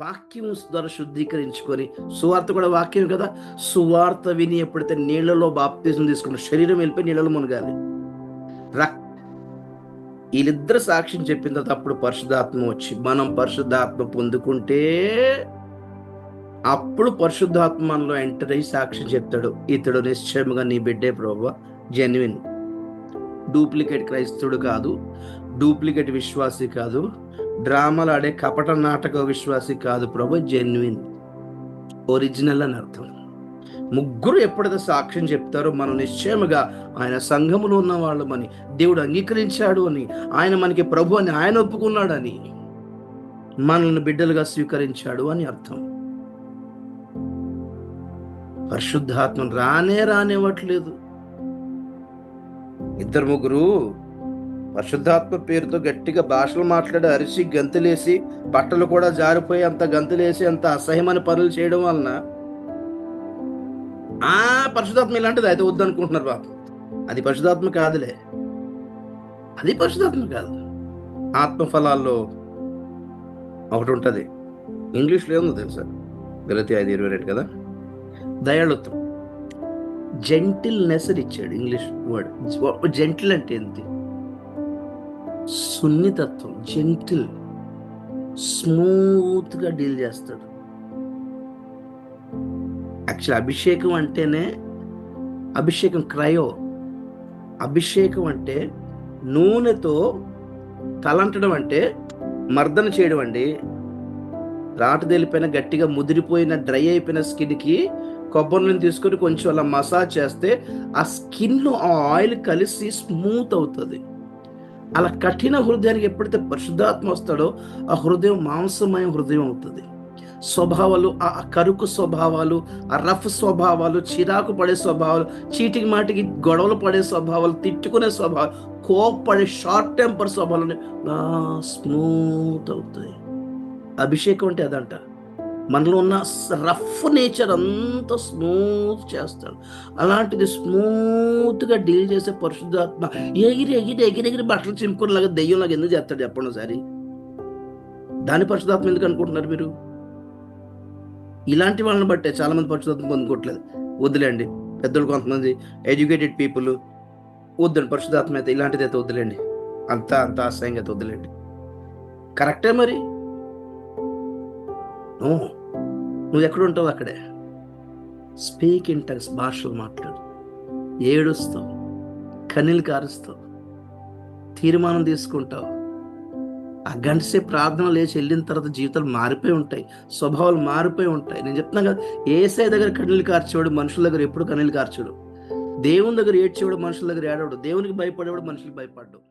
వాక్యం ద్వారా శుద్ధీకరించుకొని సువార్త కూడా వాక్యం కదా? సువార్త విని ఎప్పుడైతే నీళ్ళలో బాప్తిజం తీసుకున్న శరీరం వెళ్ళిపోయి నీళ్ళలో మునగాలి. రక్ వీళ్ళిద్దరు సాక్ష్యం చెప్పిన తర్వాత అప్పుడు పరిశుద్ధాత్మ వచ్చి మనం పరిశుద్ధాత్మ పొందుకుంటే అప్పుడు పరిశుద్ధాత్మ మనలో ఎంటర్ అయ్యి సాక్ష్యం చెప్తాడు. ఇతడు నిశ్చయముగా నీ బిడ్డే ప్రభు జెన్యున్ డూప్లికేట్ క్రైస్తవుడు కాదు డూప్లికేట్ విశ్వాసి కాదు డ్రామాలు ఆడే కపట నాటక విశ్వాసి కాదు ప్రభు జెన్యున్ ఒరిజినల్ అని అర్థం. ముగ్గురు ఎప్పుడైతే సాక్ష్యం చెప్తారో మనం నిశ్చయముగా ఆయన సంఘములో ఉన్న వాళ్ళమని దేవుడు అంగీకరించాడు అని ఆయన మనకి ప్రభు అని ఆయన ఒప్పుకున్నాడని మనల్ని బిడ్డలుగా స్వీకరించాడు అని అర్థం. పరిశుద్ధాత్మ రానే రానివ్వట్లేదు. ఇద్దరు ముగ్గురు పరిశుద్ధాత్మ పేరుతో గట్టిగా భాషలు మాట్లాడి అరిసి గంతులేసి బట్టలు కూడా జారిపోయి అంత గంతులేసి అంత అసహ్యమైన పనులు చేయడం వలన ఆ పరిశుధాత్మ ఇలాంటిది అయితే వద్దనుకుంటున్నారు బాబు అది పరిశుధాత్మ కాదులే. అది పరిశుధాత్మ కాదు. ఆత్మఫలాల్లో ఒకటి ఉంటుంది. ఇంగ్లీష్లో ఏముందో తెలుసా? గలతి ఐదు ఇరవై రెండు కదా? దయాళుత్వం. జెంటిల్నెస్ ఇచ్చాడు ఇంగ్లీష్ వర్డ్. జెంటిల్ అంటే ఏంటి? సున్నితత్వం జెంటిల్ స్మూత్గా డీల్ చేస్తాడు. యాక్చువల్ అభిషేకం అంటేనే అభిషేకం క్రయో అభిషేకం అంటే నూనెతో తలంటడం అంటే మర్దన చేయడం అండి. రాటు తెలిపోయిన గట్టిగా ముదిరిపోయిన డ్రై అయిపోయిన స్కిన్కి కొబ్బరి నూనె తీసుకొని కొంచెం అలా మసాజ్ చేస్తే ఆ స్కిన్లో ఆ ఆయిల్ కలిసి స్మూత్ అవుతుంది. అలా కఠిన హృదయానికి ఎప్పుడైతే పరిశుద్ధాత్మ వస్తాడో ఆ హృదయం మాంసమయ హృదయం అవుతుంది. స్వభావాలు ఆ కరుకు స్వభావాలు ఆ రఫ్ స్వభావాలు చిరాకు పడే స్వభావాలు చీటికి మాటికి గొడవలు పడే స్వభావాలు తిట్టుకునే స్వభావాలు కోపడే షార్ట్ టెంపర్ స్వభావాలు స్మూత్ అవుతాయి. అభిషేకం అంటే అదంట. మనలో ఉన్న రఫ్ నేచర్ అంతా స్మూత్ చేస్తాడు. అలాంటిది స్మూత్గా డీల్ చేసే పరిశుద్ధాత్మ ఎగిరి ఎగిరి ఎగిరి ఎగిరి బట్టలు చింపుకునేలాగా దెయ్యంలాగా ఎందుకు చేస్తాడు చెప్పండి ఒకసారి? దాని పరిశుధాత్మ ఎందుకు అనుకుంటున్నారు మీరు? ఇలాంటి వాళ్ళని బట్టే చాలామంది పరిశుధాత్మ పొందుకోవట్లేదు. వద్దులేండి పెద్దలు కొంతమంది ఎడ్యుకేటెడ్ పీపుల్ వద్దండి పరిశుధాత్మ అయితే ఇలాంటిది అయితే వద్దులేండి అంతా అంత అసహ్యంగా అయితే వద్దులేండి కరెక్టే మరి? నో. నువ్వు ఎక్కడ ఉంటావు అక్కడే? స్పీక్ ఇన్ టంగ్స్ భాషలు మాట్లాడు. ఏడుస్తావు కన్నీలు కారుస్తావు తీర్మానం తీసుకుంటావు. ఆ గంటసే ప్రార్థన లేచి వెళ్ళిన తర్వాత జీవితాలు మారిపోయి ఉంటాయి స్వభావాలు మారిపోయి ఉంటాయి. నేను చెప్తున్నా కదా ఏసై దగ్గర కన్నీళ్ళు కార్చేవాడు మనుషుల దగ్గర ఎప్పుడు కన్నీళ్ళు కార్చడు. దేవుని దగ్గర ఏడ్చేవాడు మనుషుల దగ్గర ఏడవడు. దేవునికి భయపడేవాడు మనుషులకు భయపడ్డాడు